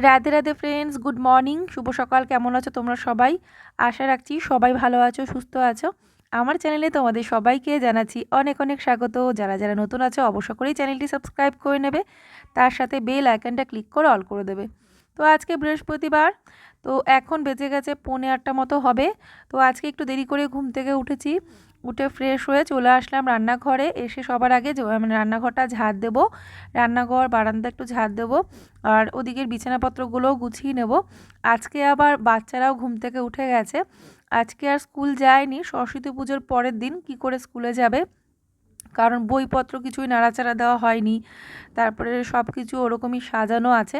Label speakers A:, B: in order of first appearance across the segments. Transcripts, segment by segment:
A: Radhe Radhe friends good morning শুভ সকাল, কেমন আছো তোমরা সবাই? আশা রাখছি সবাই ভালো আছো, সুস্থ আছো। আমার চ্যানেলে তোমাদের সবাইকে জানাচ্ছি অনেক অনেক স্বাগত। যারা যারা নতুন আছো, অবশ্য করেই চ্যানেলটি সাবস্ক্রাইব করে নেবে। তার সাথে বেল আইকনটা ক্লিক করে অল করে দেবে। তো আজকে বৃহস্পতিবার, তো এখন বেজে গেছে পৌনে আটটা মতো হবে। তো আজকে একটু দেরি করে ঘুম থেকে উঠেছি। উঠে ফ্রেশ হয়ে চলে আসলাম রান্নাঘরে। এসে সবার আগে মানে রান্নাঘরটা ঝাড় দেবো। রান্নাঘর বারান্দা একটু ঝাড় দেবো। আর ওদিকের বিছানাপত্রগুলোও গুছিয়ে নেব। আজকে আবার বাচ্চারাও ঘুম থেকে উঠে গেছে। আজকে আর স্কুল যায়নি। সরস্বতী পুজোর পরের দিন কি করে স্কুলে যাবে? কারণ বইপত্র কিছুই নাড়াচাড়া দেওয়া হয়নি। তারপরে সব কিছু ওরকমই সাজানো আছে।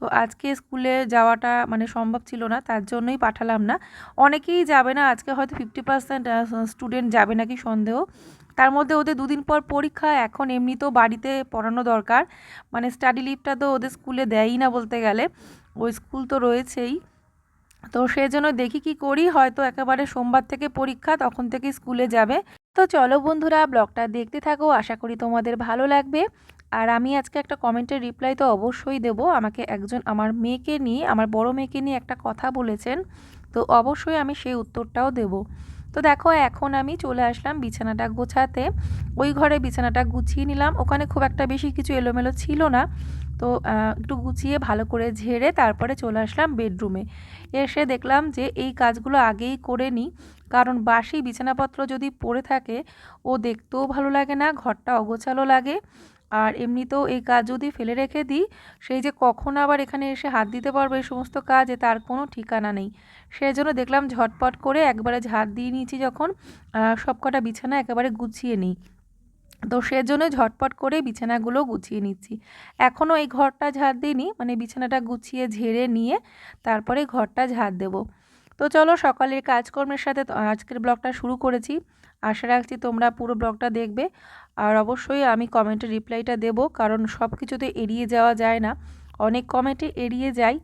A: তো আজকে স্কুলে যাওয়াটা মানে সম্ভব ছিল না, তার জন্যই পাঠালাম না। অনেকেই যাবে না, আজকে হয়তো ফিফটি পার্সেন্ট স্টুডেন্ট যাবে নাকি সন্দেহ। তার মধ্যে ওদের দুদিন পর পরীক্ষা, এখন এমনিতেও বাড়িতে পড়ানো দরকার। মানে স্টাডি লিভটা তো ওদের স্কুলে দেয়ই না বলতে গেলে। ওই স্কুল তো রয়েছেই। তো সেজন্য দেখি কি করি, হয়তো একেবারে সোমবার থেকে পরীক্ষা, তখন থেকে স্কুলে যাবে। তো চলো বন্ধুরা, ব্লগটা দেখতে থাকো, আশা করি তোমাদের ভালো লাগবে। আর আমি আজকে একটা কমেন্টের রিপ্লাই তো অবশ্যই দেব। আমাকে একজন আমার মেয়েকে নিয়ে, আমার বড় মেয়েকে নিয়ে একটা কথা বলেছেন। তো অবশ্যই আমি সেই উত্তরটাও দেব। তো দেখো, এখন আমি চলে আসলাম বিছানাটা গোছাতে। ওই ঘরে বিছানাটা গুছিয়ে নিলাম। ওখানে খুব একটা বেশি কিছু এলোমেলো ছিল না। তো একটু গুছিয়ে ভালো করে ঝেড়ে তারপরে চলে আসলাম বেডরুমে। এসে দেখলাম যে এই কাজগুলো আগেই করে নিই। কারণ বাসি বিছানাপত্র যদি পড়ে থাকে, ও দেখতেও ভালো লাগে না, ঘরটা অগোছালো লাগে। আর এমনিতেও এই কাজ যদি ফেলে রেখে দিই, সেই যে কখন আবার এখানে এসে হাত দিতে পারব এই সমস্ত কাজে তার কোনো ঠিকানা নেই। সেই জন্য দেখলাম ঝটপট করে একবারে ঝাড় দিয়ে নিয়েছি যখন সব কটা বিছানা একেবারে গুছিয়ে নিই। তো সেজন্য ঝটপট করে বিছানাগুলো গুছিয়ে নিচ্ছি। এখনও এই ঘরটা ঝাড় দিইনি মানে বিছানাটা গুছিয়ে ঝেড়ে নিয়ে তারপরে ঘরটা ঝাড় দেবো। তো চলো সকালের কাজকর্মের সাথে আজকের ব্লগটা শুরু করেছি। আশা রাখছি তোমরা পুরো ব্লগটা দেখবে। আর অবশ্যই আমি কমেন্টে রিপ্লাইটা দেব, কারণ সব কিছুতে এড়িয়ে যাওয়া যায় না। অনেক কমেন্টে এড়িয়ে যাই।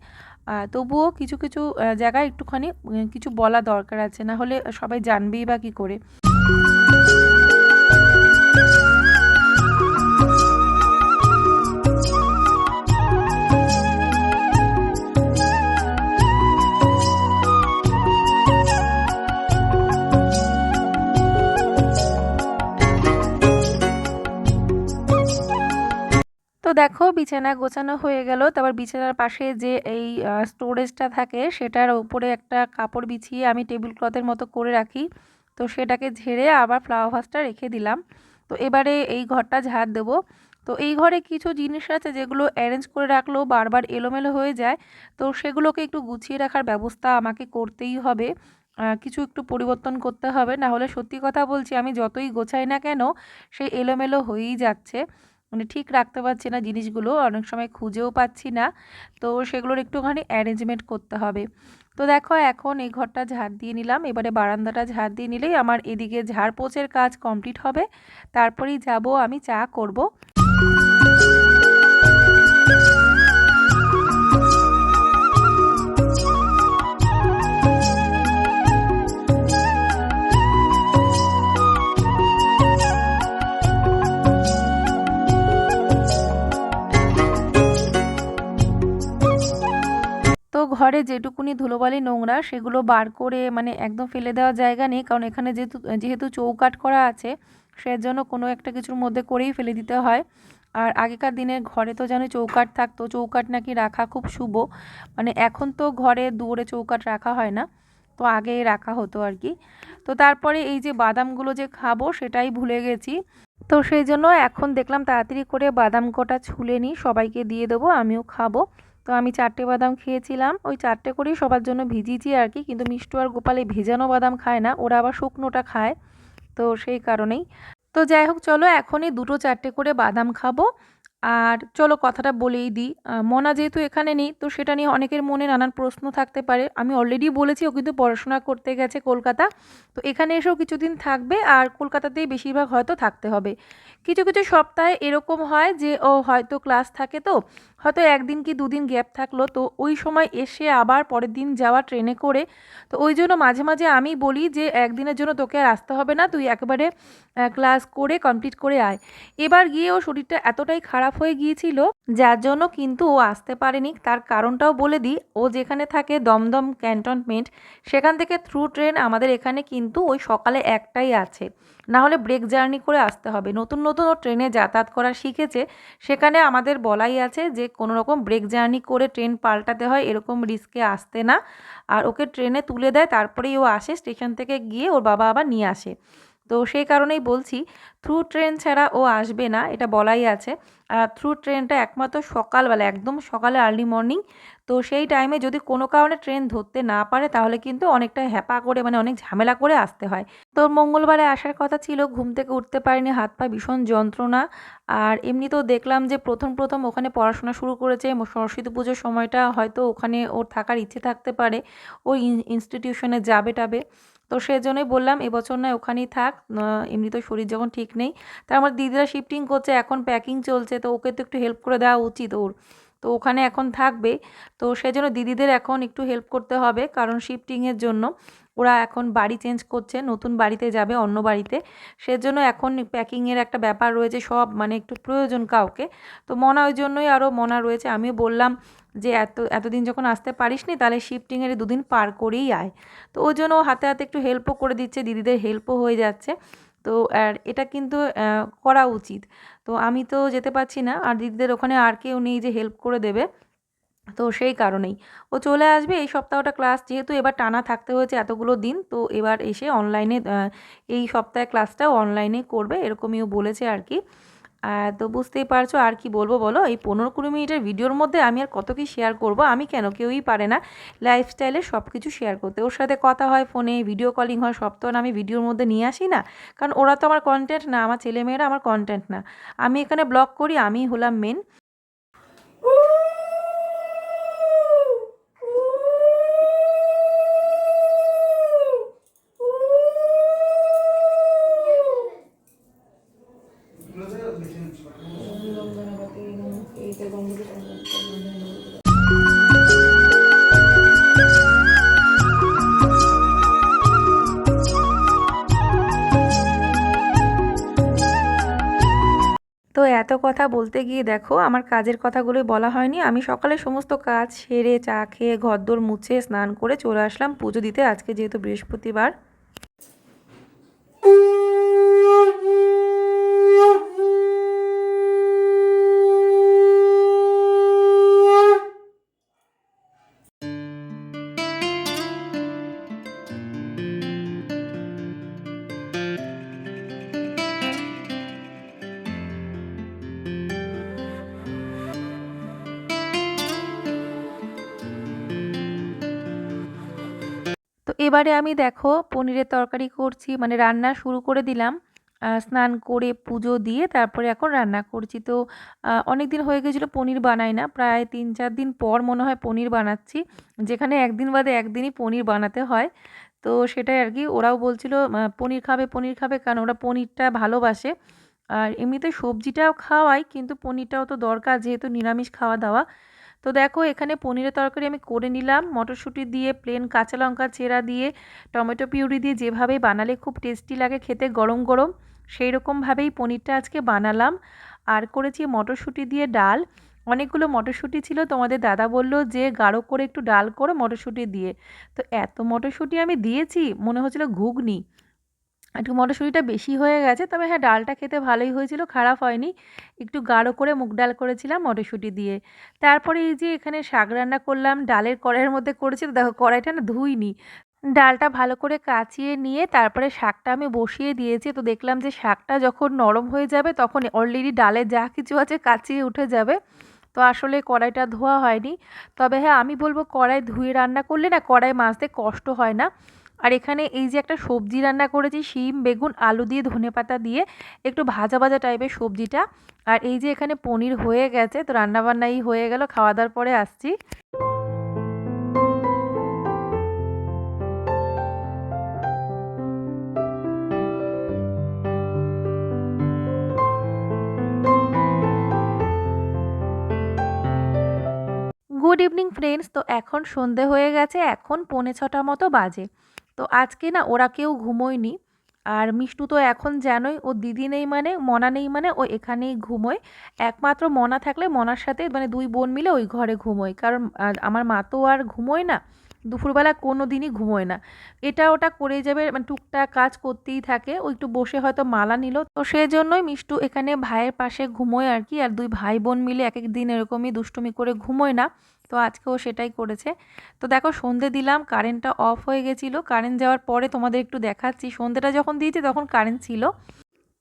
A: তবুও কিছু কিছু জায়গায় একটুখানি কিছু বলা দরকার আছে, না হলে সবাই জানবেই বা কী করে। দেখো বিছানা গোছানো হয়ে গেল। তারপর বিছানার পাশে যে এই স্টোরেজটা থাকে, সেটার উপরে একটা কাপড় বিছিয়ে আমি টেবিল ক্লথের মতো করে রাখি। তো সেটাকে ঝেড়ে আবার ফ্লাওয়ার ভাসটা রেখে দিলাম। তো এবারে এই ঘরটা ঝাড় দেবো। তো এই ঘরে কিছু জিনিস আছে যেগুলো অ্যারেঞ্জ করে রাখলেও বারবার এলোমেলো হয়ে যায়। তো সেগুলোকে একটু গুছিয়ে রাখার ব্যবস্থা আমাকে করতেই হবে। কিছু একটু পরিবর্তন করতে হবে। না হলে সত্যি কথা বলছি, আমি যতই গোছাই না কেন সেই এলোমেলো হয়েই যাচ্ছে। মানে ঠিক রাখতে পারছি না জিনিসগুলো, অনেক সময় খুঁজেও পাচ্ছি না। তো সেগুলোর একটুখানি অ্যারেঞ্জমেন্ট করতে হবে। তো দেখো এখন এই ঘরটা ঝাড় দিয়ে নিলাম। এবারে বারান্দাটা ঝাড় দিয়ে নিলেই আমার এদিকে ঝাড় পোচের কাজ কমপ্লিট হবে। তারপরেই যাব আমি চা করব। ঘরে যেটুকুনি ধুলোবালি নোংরা, সেগুলো বার করে মানে একদম ফেলে দেওয়ার জায়গা নেই। কারণ এখানে যেহেতু যেহেতু চৌকাট করা আছে, সেজন্য কোনো একটা কিছুর মধ্যে করেই ফেলে দিতে হয়। আর আগেকার দিনের ঘরে তো যেন চৌকাট থাকতো চৌকাট নাকি রাখা খুব শুভ। মানে এখন তো ঘরে দৌড়ে চৌকাট রাখা হয় না, তো আগে রাখা হতো আর কি। তো তারপরে এই যে বাদামগুলো যে খাব, সেটাই ভুলে গেছি। তো সেই জন্য এখন দেখলাম তাড়াতাড়ি করে বাদাম কটা ছুলে নিই, সবাইকে দিয়ে দেবো, আমিও খাব। তো আমি চারটে বাদাম খেয়েছিলাম। ওই চারটে করেই সবার জন্য ভিজিয়েছি আর কি কিন্তু মিষ্টু আর গোপালে ভেজানো বাদাম খায় না, ওরা আবার শুকনোটা খায়, তো সেই কারণেই। তো যাই হোক, চলো এখনই দুটো চারটে করে বাদাম খাব। আর চলো কথাটা বলেই দিই মনা যেহেতু এখানে নেই, তো সেটা নিয়ে অনেকের মনে নানান প্রশ্ন থাকতে পারে। আমি অলরেডি বলেছি, ও কিন্তু পড়াশোনা করতে গেছে কলকাতা, তো এখানে এসেও কিছুদিন থাকবে, আর কলকাতাতেই বেশিরভাগ হয়তো থাকতে হবে। কিছু কিছু সপ্তাহে এরকম হয় যে, ও হয়তো ক্লাস থাকে তো হয়তো একদিন কি দুদিন গ্যাপ থাকল, তো ওই সময় এসে আবার পরের দিন যাওয়া ট্রেনে করে, তো ওই জন্য মাঝে মাঝে আমি বলি যে একদিনের জন্য তোকে আর আসতে হবে না, তুই একেবারে ক্লাস করে কমপ্লিট করে আয়। এবার গিয়ে ও শরীরটা এতটাই খারাপ হয়ে গিয়েছিল, যার জন্য কিন্তু ও আসতে পারেনি। তার কারণটাও বলে দিই, ও যেখানে থাকে দমদম ক্যান্টনমেন্ট, সেখান থেকে থ্রু ট্রেন আমাদের এখানে কিন্তু ওই সকালে একটাই আছে। না হলে ব্রেক জার্নি করে আসতে হবে। নতুন নতুন ও ট্রেনে যাতায়াত করা শিখেছে, সেখানে আমাদের বলাই আছে যে কোনো রকম ব্রেক জার্নি করে ট্রেন পাল্টাতে হয়, এরকম রিস্কে আসতে না। আর ওকে ট্রেনে তুলে দেয়, তারপরেই ও আসে স্টেশন থেকে গিয়ে ওর বাবা আবার নিয়ে আসে। তো সেই কারণেই বলছি থ্রু ট্রেন ছাড়া ও আসবে না, এটা বলাই আছে। আর থ্রু ট্রেনটা একমাত্র সকালবেলা, একদম সকালে আর্লি মর্নিং তো সেই টাইমে যদি কোনো কারণে ট্রেন ধরতে না পারে, তাহলে কিন্তু অনেকটা হ্যাপা করে মানে অনেক ঝামেলা করে আসতে হয়। তো মঙ্গলবারে আসার কথা ছিল, ঘুম থেকে উঠতে পারিনি, হাত পা ভীষণ যন্ত্রণা। আর এমনিতেও দেখলাম যে প্রথম প্রথম ওখানে পড়াশোনা শুরু করেছে সরস্বতী পুজোর সময়টা হয়তো ওখানে ওর থাকার ইচ্ছে থাকতে পারে ওই ইনস্টিটিউশনে যাবে টাবে। তো সেজন্যই বললাম, এবছর নয়, ওখানেই থাক এমনি তো শরীর যখন ঠিক নেই। তার আমার দিদিরা শিফটিং করছে, এখন প্যাকিং চলছে, তো ওকে তো একটু হেল্প করে দেওয়া উচিত ওর। তো ওখানে এখন থাকবে। তো সেজন্য দিদিদের এখন একটু হেল্প করতে হবে কারণ শিফটিংয়ের জন্য। ওরা এখন বাড়ি চেঞ্জ করছে, নতুন বাড়িতে যাবে, অন্য বাড়িতে। সেজন্য এখন প্যাকিংয়ের একটা ব্যাপার রয়েছে, সব মানে একটু প্রয়োজন কাউকে। তো মনা ওই জন্যই আরও মনা রয়েছে, আমিও বললাম যে এত, এতদিন যখন আসতে পারিস নি তাহলে শিফটিংয়ের দুদিন পার করেই আয়। তো ওই জন্য হাতে হাতে একটু হেল্পও করে দিচ্ছে, দিদিদের হেল্পও হয়ে যাচ্ছে। তো, আর এটা কিন্তু করা উচিত। তো আমি তো যেতে পারছি না, আর দিদিদের ওখানে আর কেউ নেই যে হেল্প করে দেবে। তো সেই কারণেই। ও চলে আসবে, এই সপ্তাহটা ক্লাস যেহেতু এবার টানা থাকতে হয়েছে এতগুলো দিন, তো এবার এসে অনলাইনে এই সপ্তাহে ক্লাসটাও অনলাইনে করবে এরকমইও বলেছে আর কি। তো বুঝতেই পারছ আর কি বলব বলো? এই পনেরো কুড়ি মিনিটের ভিডিওর মধ্যে আমি আর কত কি শেয়ার করব? আমি কেন কেউই পারে না লাইফস্টাইলে সব কিছু শেয়ার করতে। ওর সাথে কথা হয় ফোনে ভিডিও কলিং হয়, সব তো আমি ভিডিওর মধ্যে নিয়ে আসি না। কারণ ওরা তো আমার কন্টেন্ট না, আমার ছেলেমেয়েরা আমার কন্টেন্ট না। আমি এখানে ব্লগ করি, আমি হলাম মেন তো এত কথা বলতে গিয়ে দেখো, আমার কাজের কথাগুলোই বলা হয়নি। আমি সকালে সমস্ত কাজ সেরে চা খেয়ে ঘরদোর মুছে স্নান করে চলে আসলাম পুজো দিতে আজকে যেহেতু বৃহস্পতিবার। এবারে আমি দেখো পনিরের তরকারি করছি মানে রান্না শুরু করে দিলাম। স্নান করে পুজো দিয়ে তারপরে এখন রান্না করছি। তো অনেক দিন হয়ে গেছিল পনির বানাই না, প্রায় তিন চার দিন পর মনে হয় পনির বানাচ্ছি। যেখানে একদিন বাদে একদিনই পনির বানাতে হয়। তো সেটাই আর কি, ওরাও বলছিল পনির খাবে পনির খাবে। কারণ ওরা পনিরটা ভালোবাসে। আর এমনিতে সবজিটাও খাওয়াই, কিন্তু পনিরটাও তো দরকার, যেহেতু নিরামিষ খাওয়া দাওয়া তো দেখো এখানে পনিরের তরকারি আমি করে নিলাম। মটরশুঁটি দিয়ে প্লেন কাঁচা লঙ্কা চেরা দিয়ে, টমেটো পিউরি দিয়ে যেভাবে বানালে খুব টেস্টি লাগে খেতে গরম গরম সেই রকমভাবেই পনিরটা আজকে বানালাম। আর করেছি মটরশুঁটি দিয়ে ডাল। অনেকগুলো মটরশুঁটি ছিল, তোমাদের দাদা বলল যে গাঢ় করে একটু ডাল করে মটরশুঁটি দিয়ে। তো এত মটরশুঁটি আমি দিয়েছি, মনে হচ্ছিল ঘুগনি। একটু মটরশুঁটিটা বেশি হয়ে গেছে, তবে হ্যাঁ ডালটা খেতে ভালোই হয়েছিল, খারাপ হয়নি। একটু গাঢ় করে মুগ ডাল করেছিলাম মটরশুঁটি দিয়ে। তারপরে এই যে এখানে শাক রান্না করলাম, ডালের কড়াইয়ের মধ্যে করেছি, তো দেখো কড়াইটা না ধুইনি। ডালটা ভালো করে কাচিয়ে নিয়ে তারপরে শাকটা আমি বসিয়ে দিয়েছি, তো দেখলাম যে শাকটা যখন নরম হয়ে যাবে, তখন অলরেডি ডালে যা কিছু আছে কাচিয়ে উঠে যাবে। তো আসলে কড়াইটা ধোয়া হয়নি। তবে হ্যাঁ আমি বলব কড়াই ধুয়ে রান্না করলে না কড়াই মাছতে কষ্ট হয় না। আর এখানে এই যে একটা সবজি রান্না করেছি, শিম, বেগুন, আলু দিয়ে ধনে পাতা দিয়ে, একটু ভাজা ভাজা টাইপের সবজিটা। আর এই যে এখানে পনির হয়ে গেছে, তো রান্নাবান্নাই হয়ে গেল, খাওয়া দাওয়ার পরে আসছি। গুড ইভিনিং ফ্রেন্ডস তো এখন সন্ধে হয়ে গেছে, এখন পৌনে ছটা মতো বাজে। তো আজকে না ওরা কেউ ঘুমোয়নি। আর মিষ্টু তো এখন জানোই, ও দিদি নেই মানে মনা নেই মানে ও এখানেই ঘুমোয়। একমাত্র মনা থাকলে মনার সাথে মানে দুই বোন মিলে ওই ঘরে ঘুমোয়। কারণ আমার মা তো আর ঘুমোয় না। দুপুরবেলা কোনো দিনই ঘুমোয় না। এটা ওটা করে যাবে মানে টুকটাক কাজ করতেই থাকে। ও একটু বসে হয়তো মালা নিল। তো সেই জন্যই মিষ্টু এখানে ভাইয়ের পাশে ঘুমোয় আর কি। আর দুই ভাই বোন মিলে এক এক দিন এরকমই দুষ্টুমি করে ঘুমোয় না। তো আজকেও সেটাই করেছে। তো দেখো, সন্ধে দিলাম কারেন্টটা অফ হয়ে গেছিল। কারেন্ট যাওয়ার পরে তোমাদের একটু দেখাচ্ছি। সন্ধেটা যখন দিয়েছি তখন কারেন্ট ছিল।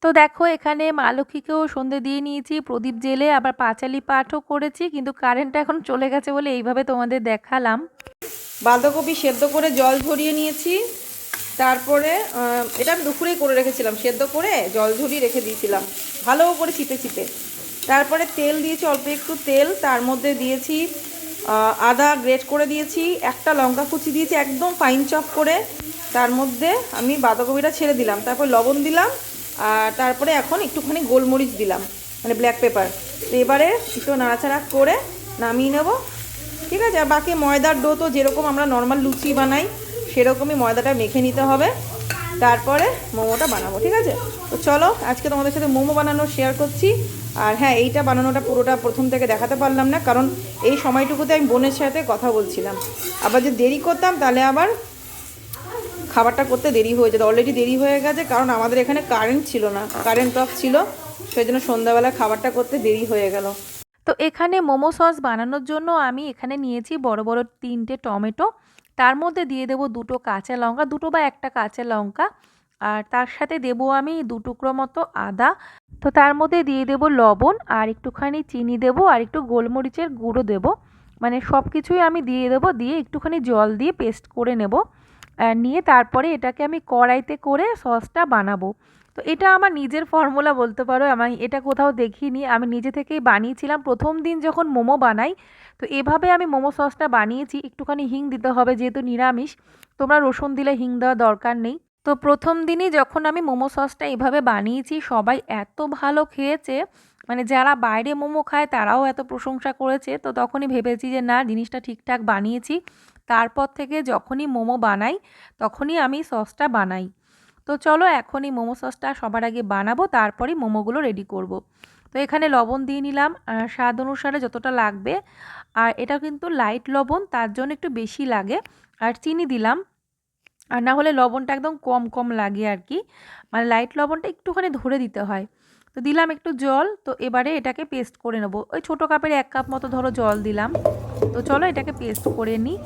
A: তো দেখো, এখানে মা লক্ষ্মীকেও সন্ধে দিয়ে নিয়েছি। প্রদীপ জেলে আবার পাঁচালি পাঠও করেছি। কিন্তু কারেন্টটা এখন চলে গেছে বলে এইভাবে তোমাদের দেখালাম।
B: বাঁধাকপি সেদ্ধ করে জল ঝরিয়ে নিয়েছি। তারপরে এটা আমি দুপুরেই করে রেখেছিলাম, সেদ্ধ করে জল ঝরিয়ে রেখে দিয়েছিলাম। ভালো করে চিপে চিপে। তারপরে তেল দিয়েছি, অল্প একটু তেল। তার মধ্যে দিয়েছি আদা গ্রেট করে দিয়েছি, একটা লঙ্কা কুচি দিয়েছি, একদম ফাইন চপ করে। তার মধ্যে আমি বাঁধাকপিটা ছেড়ে দিলাম, তারপর লবণ দিলাম, আর তারপরে এখন একটুখানি গোলমরিচ দিলাম মানে ব্ল্যাক পেপার এবারে একটু নাড়াচাড়া করে নামিয়ে নেব। ঠিক আছে? আর বাকি ময়দার ডো তো যেরকম আমরা নর্মাল লুচি বানাই, সেরকমই ময়দাটা মেখে নিতে হবে। তারপরে মোমোটা বানাবো, ঠিক আছে? তো চলো, আজকে তোমাদের সাথে মোমো বানানো শেয়ার করছি। আর হ্যাঁ এইটা বানানোটা পুরোটা প্রথম থেকে দেখাতে পারলাম না, কারণ এই সময়টুকুতে আমি বোনের সাথে কথা বলছিলাম। আবার যে দেরি করতাম, তাহলে আবার খাবারটা করতে দেরি হয়ে যেত। অলরেডি দেরি হয়ে গেছে, কারণ আমাদের এখানে কারেন্ট ছিল না কারেন্ট অফ ছিল। সেই জন্য সন্ধ্যাবেলা খাবারটা করতে দেরি হয়ে গেল।
A: তো এখানে মোমো সস বানানোর জন্য আমি এখানে নিয়েছি বড় বড় তিনটে টমেটো। তার মধ্যে দিয়ে দেবো দুটো কাঁচা লঙ্কা, দুটো বা একটা কাঁচা লঙ্কা। আর তার সাথে দেবো আমি দু টুকরো মতো আদা। তো তার মধ্যে দিয়ে দেবো লবণ আর একটুখানি চিনি দেবো আর একটু গোলমরিচের গুঁড়ো দেবো। মানে সব কিছুই আমি দিয়ে দেবো, দিয়ে একটুখানি জল দিয়ে পেস্ট করে নেব। নিয়ে তারপরে এটাকে আমি কড়াইতে করে সসটা বানাবো। তো এটা আমার নিজের ফর্মুলা বলতে পারো, আমি এটা কোথাও দেখিনি। আমি নিজে থেকেই বানিয়েছিলাম। প্রথম দিন যখন মোমো বানাই, তো এভাবে আমি মোমো সসটা বানিয়েছি। একটুখানি হিং দিতে হবে, যেহেতু নিরামিষ। তোমরা রসুন দিলে হিং দেওয়ার দরকার নেই। তো প্রথম দিনই যখন আমি মোমো সসটা এভাবে বানিয়েছি, সবাই এত ভালো খেয়েছে। মানে যারা বাইরে মোমো খায়, তারাও এত প্রশংসা করেছে। তো তখনই ভেবেছি যে, না, জিনিসটা ঠিকঠাক বানিয়েছি। তারপর থেকে যখনই মোমো বানাই, তখনই আমি সসটা বানাই। তো চলো এখনই মোমো সসটা সবার আগে বানাবো, তারপরেই মোমোগুলো রেডি করব। তো এখানে লবণ দিয়ে নিলাম স্বাদ অনুসারে যতটা লাগবে। আর এটা কিন্তু লাইট লবণ, তার জন্য একটু বেশি লাগে। আর চিনি দিলাম। আর না হলে লবণটা একদম কম কম লাগে আর কি। মানে লাইট লবণটা একটুখানি ধরে দিতে হয়। তো দিলাম একটু জল, তো এবারে এটাকে পেস্ট করে নেব। ওই ছোটো কাপের এক কাপ মতো ধরো জল দিলাম। তো চলো এটাকে পেস্ট করে নিই।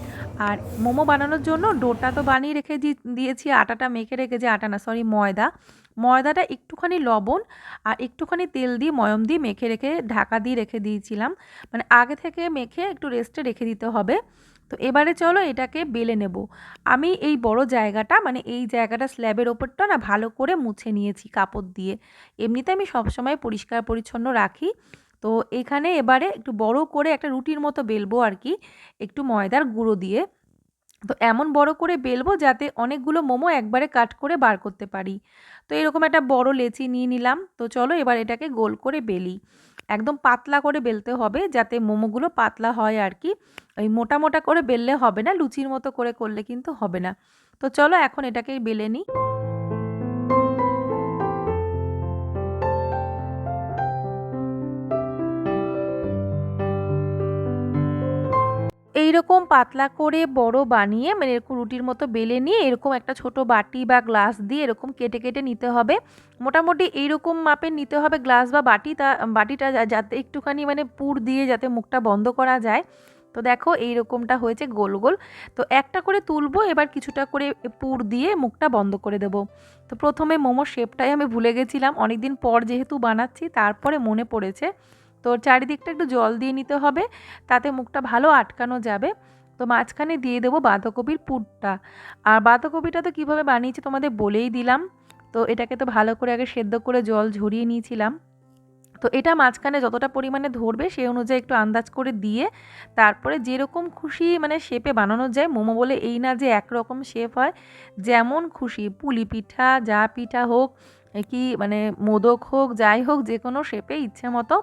A: আর মোমো বানানোর জন্য ডোটা তো বানিয়ে রেখে দিয়েছি, আটাটা মেখে রেখে যে আটা না সরি ময়দা। ময়দাটা একটুখানি লবণ আর একটুখানি তেল দিয়ে, ময়ম দিয়ে মেখে রেখে, ঢাকা দিয়ে রেখে দিয়েছিলাম। মানে আগে থেকে মেখে একটু রেস্টে রেখে দিতে হবে। তো এবারে চলো এটাকে বেলে নেব। আমি এই বড় জায়গাটা মানে এই জায়গাটা স্ল্যাবের ওপরটা না ভালো করে মুছে নিয়েছি কাপড় দিয়ে। এমনিতে আমি সবসময় পরিষ্কার পরিচ্ছন্ন রাখি। তো এখানে এবারে একটু বড় করে একটা রুটির মতো বেলবো আর কি, একটু ময়দার গুঁড়ো দিয়ে। তো এমন বড় করে বেলবো যাতে অনেকগুলো মোমো একবারে কাট করে বার করতে পারি। তো এরকম একটা বড় লেচি নিয়ে নিলাম। তো চলো এবার এটাকে গোল করে বেলি। একদম পাতলা করে বেলতে হবে যাতে মোমোগুলো পাতলা হয় আর কি। ওই মোটা মোটা করে বেললে হবে না, লুচির মতো করে করলে কিন্তু হবে না। তো চলো এখন এটাকে বেলে নিই। এইরকম পাতলা করে বড় বানিয়ে মানে এরকম রুটির মতো বেলে নিয়ে এরকম একটা ছোট বাটি বা গ্লাস দিয়ে এরকম কেটে কেটে নিতে হবে। মোটামুটি এইরকম মাপের নিতে হবে গ্লাস বা বাটি তা, বাটিটা যাতে একটুখানি মানে পুর দিয়ে যাতে মুখটা বন্ধ করা যায়। তো দেখো এইরকমটা হয়েছে গোল গোল। তো একটা করে তুলবো, এবার কিছুটা করে পুর দিয়ে মুখটা বন্ধ করে দেবো। তো প্রথমে মোমোর শেপটাই আমি ভুলে গেছিলাম। অনেকদিন পর যেহেতু বানাচ্ছি, তারপরে মনে পড়েছে। তো চারিদিকটা একটু জল দিয়ে নিতে হবে, তাতে মুখটা ভালো আটকানো যাবে। তো মাঝখানে দিয়ে দেবো বাঁধাকপির পুরটা। আর বাঁধাকপিটা তো কীভাবে বানিয়েছি তোমাদের বলেই দিলাম। তো এটাকে তো ভালো করে আগে সেদ্ধ করে জল ঝরিয়ে নিয়েছিলাম। তো এটা মাঝখানে যতটা পরিমাণে ধরবে সেই অনুযায়ী একটু আন্দাজ করে দিয়ে, তারপরে যেরকম খুশি মানে শেপে বানানো যায়, মোমো বলে এই না যে একরকম শেপ হয়, যেমন খুশি। পুলি পিঠা, যা পিঠা হোক, কি মানে মোদক হোক, যাই হোক যে কোনো শেপে ইচ্ছে মতো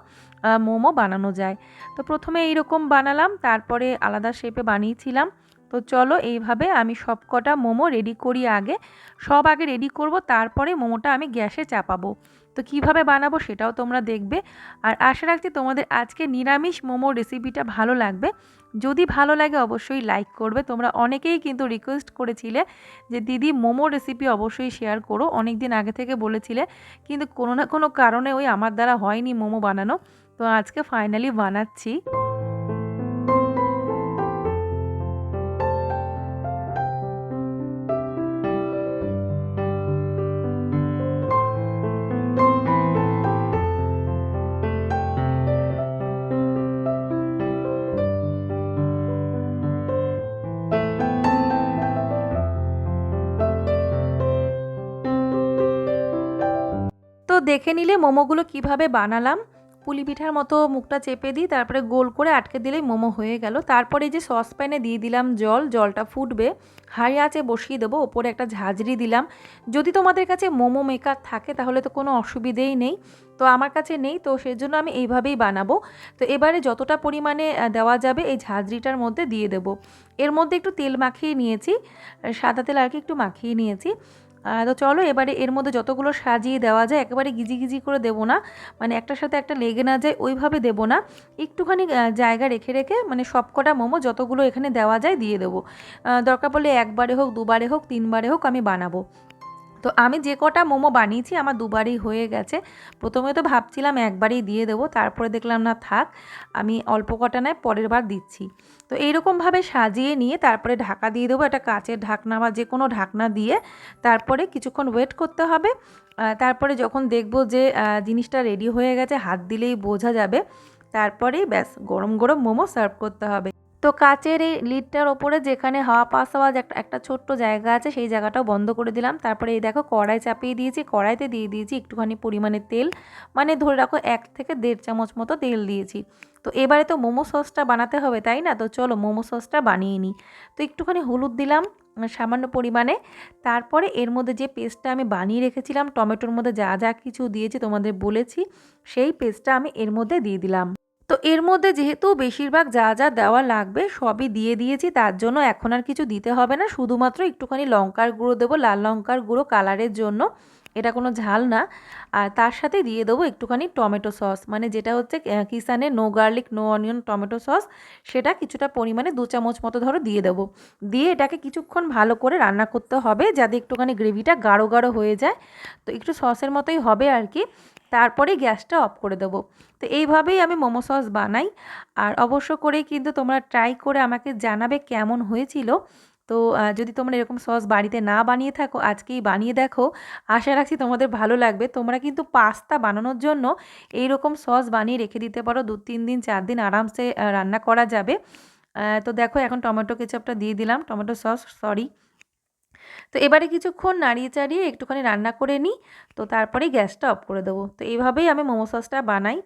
A: মোমো বানানো যায়। তো প্রথমে এইরকম বানালাম, তারপরে আলাদা শেপে বানিয়েছিলাম। তো চলো এইভাবে আমি সব কটা মোমো রেডি করি আগে। সব আগে রেডি করব, তারপরে মোমোটা আমি গ্যাসে চাপাবো। তো কীভাবে বানাবো সেটাও তোমরা দেখবে। আর আশা রাখছি তোমাদের আজকে নিরামিষ মোমো রেসিপিটা ভালো লাগবে। যদি ভালো লাগে অবশ্যই লাইক করবে। তোমরা অনেকেই কিন্তু রিকোয়েস্ট করেছিলে যে, দিদি, মোমো রেসিপি অবশ্যই শেয়ার করো। অনেক দিন আগে থেকে বলেছিলে। কিন্তু কোনো না কোনো কারণে ওই আমার দ্বারা হয়নি মোমো বানানো। তো আজকে ফাইনালি বানাচ্ছি। তো দেখে নিলে মোমোগুলো কীভাবে বানালাম? পুলি পিঠার মতো মুখটা চেপে দিই, তারপরে গোল করে আটকে দিলেই মোমো হয়ে গেল। তারপরে যে সসপ্যানে দিয়ে দিলাম জল, জলটা ফুটবে হাই আঁচে বসিয়ে দেবো, ওপরে একটা ঝাঁঝরি দিলাম। যদি তোমাদের কাছে মোমো মেকার থাকে, তাহলে তো কোনো অসুবিধেই নেই। তো আমার কাছে নেই, তো সেজন্য আমি এইভাবেই বানাবো। তো এবারে যতটা পরিমাণে দেওয়া যাবে এই ঝাঁঝরিটার মধ্যে দিয়ে দেবো। এর মধ্যে একটু তেল মাখিয়ে নিয়েছি, সাদা তেল আর কি একটু মাখিয়ে নিয়েছি। তো চলো এবারে এর মধ্যে যতগুলো সাজিয়ে দেওয়া যায়, একেবারে গিজি গিজি করে দেবো না। মানে একটার সাথে একটা লেগে না যায়, ওইভাবে দেবো না। একটুখানি জায়গা রেখে রেখে মানে সবকটা মোমো যতগুলো এখানে দেওয়া যায় দিয়ে দেবো। দরকার পড়লে একবারে হোক, দুবারে হোক, তিনবারে হোক আমি বানাবো। তো আমি যে কটা মোমো বানিয়েছি আমার দুবারই হয়ে গেছে। প্রথমে তো ভাবছিলাম একবারই দিয়ে দেবো, তারপরে দেখলাম না থাক, আমি অল্প কটা নেয়, পরের বার দিচ্ছি। তো এইরকমভাবে সাজিয়ে নিয়ে তারপরে ঢাকা দিয়ে দেবো, একটা কাচের ঢাকনা বা যে কোনো ঢাকনা দিয়ে। তারপরে কিছুক্ষণ ওয়েট করতে হবে তারপরে যখন দেখব যে জিনিসটা রেডি হয়ে গেছে, হাত দিলেই বোঝা যাবে। তারপরেই ব্যাস, গরম গরম মোমো সার্ভ করতে হবে। তো কাচের এই লিডটার ওপরে যেখানে হাওয়া পাস হওয়া একটা একটা ছোট্ট জায়গা আছে, সেই জায়গাটাও বন্ধ করে দিলাম। তারপরে এই দেখো কড়াই চাপিয়ে দিয়েছি, কড়াইতে দিয়ে দিয়েছি একটুখানি পরিমাণে তেল। মানে ধরে রাখো এক থেকে দেড় চামচ মতো তেল দিয়েছি। তো এবারে তো মোমো সসটা বানাতে হবে, তাই না? তো চলো মোমো সসটা বানিয়ে নিই। তো একটুখানি হলুদ দিলাম সামান্য পরিমাণে। তারপরে এর মধ্যে যে পেস্টটা আমি বানিয়ে রেখেছিলাম, টমেটোর মধ্যে যা যা কিছু দিয়েছি তোমাদের বলেছি, সেই পেস্টটা আমি এর মধ্যে দিয়ে দিলাম। তো এর মধ্যে যেহেতু বেশিরভাগ যা যা দেওয়া লাগবে সবই দিয়ে দিয়েছি, তার জন্য এখন আর কিছু দিতে হবে না। শুধুমাত্র একটুখানি লঙ্কার গুঁড়ো দেবো, লাল লঙ্কার গুঁড়ো কালারের জন্য। এটা কোনো ঝাল না। আর তার সাথে দিয়ে দেবো একটুখানি টমেটো সস। মানে যেটা হচ্ছে কিষানে no garlic, no onion tomato sauce, সেটা কিছুটা পরিমাণে দু চামচ মতো ধরো দিয়ে দেবো। দিয়ে এটাকে কিছুক্ষণ ভালো করে রান্না করতে হবে যাতে একটুখানি গ্রেভিটা গাঢ় গাঢ় হয়ে যায়। তো একটু সসের মতোই হবে আর কি। তারপরে গ্যাসটা অফ করে দেবো। তো এইভাবেই আমি মোমো সস বানাই। আর অবশ্য করেই কিন্তু তোমরা ট্রাই করে আমাকে জানাবে কেমন হয়েছিল। তো যদি তোমরা এরকম সস বাড়িতে না বানিয়ে থাকো, আজকেই বানিয়ে দেখো। আশা রাখছি তোমাদের ভালো লাগবে। তোমরা কিন্তু পাস্তা বানানোর জন্য এই রকম সস বানিয়ে রেখে দিতে পারো। দু, তিন দিন, চার দিন আরামসে রান্না করা যাবে। তো দেখো, এখন টমেটো কেচাপটা দিয়ে দিলাম। টমেটো সস সরি তো এবারে কিছুক্ষণ নাড়িয়ে চাড়িয়ে একটুখানি রান্না করে নিই। তো তারপরেই গ্যাসটা অফ করে দেবো। তো এইভাবেই আমি মোমো সসটা বানাই।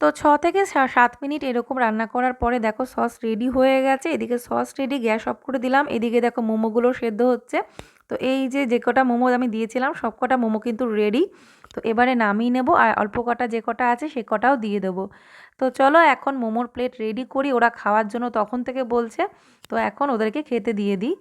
A: তো ছ থেকে সাত মিনিট এরকম রান্না করার পরে দেখো সস রেডি হয়ে গেছে। এদিকে সস রেডি, গ্যাস অফ করে দিলাম। এদিকে দেখো মোমোগুলো সেদ্ধ হচ্ছে। তো এই যে যে কটা মোমো আমি দিয়েছিলাম, সব কটা মোমো কিন্তু রেডি। তো এবারে নামিয়ে নেব আর অল্প কটা যে কটা আছে সে কটাও দিয়ে দেবো। তো চলো এখন মোমোর প্লেট রেডি করি। ওরা খাওয়ার জন্য তখন থেকে বলছে। তো এখন ওদেরকে খেতে দিয়ে দিই।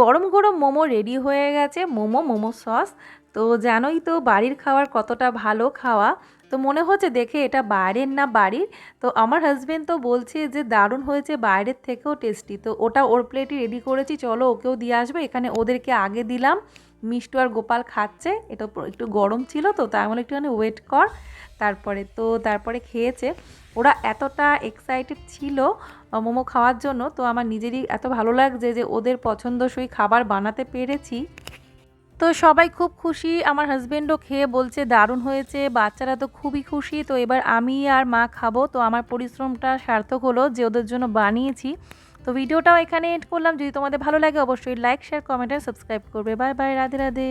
A: গরম গরম মোমো রেডি হয়ে গেছে, মোমো মোমো সস তো জানোই তো বাড়ির খাওয়ার কতটা ভালো খাওয়া। তো মনে হচ্ছে দেখে এটা বাইরের না বাড়ির। তো আমার হাজব্যান্ড তো বলছে যে দারুণ হয়েছে, বাইরের থেকেও টেস্টি তো ওটা ওর প্লেটই রেডি করেছি, চলো ওকেও দিয়ে আসবে। এখানে ওদেরকে আগে দিলাম। মিষ্টু আর গোপাল খাচ্ছে। এটা একটু গরম ছিল তো, তাই বলে একটুখানি ওয়েট কর। তারপরে তো তারপরে খেয়েছে। ওরা এতটা এক্সাইটেড ছিল মোমো খাওয়ার জন্য। তো আমার নিজেরই এত ভালো লাগছে যে ওদের পছন্দসই খাবার বানাতে পেরেছি। তো সবাই খুব খুশি। আমার হাজব্যান্ডও খেয়ে বলছে, দারুণ হয়েছে, বাচ্চারা তো খুবই খুশি। তো এবার আমি আর মা খাব। তো আমার পরিশ্রমটা সার্থক হলো যে ওদের জন্য বানিয়েছি। তো ভিডিওটাও এখানে এন্ড করলাম। যদি তোমাদের ভালো লাগে অবশ্যই লাইক শেয়ার কমেন্ট আর সাবস্ক্রাইব করবে। Bye bye Radhe Radhe.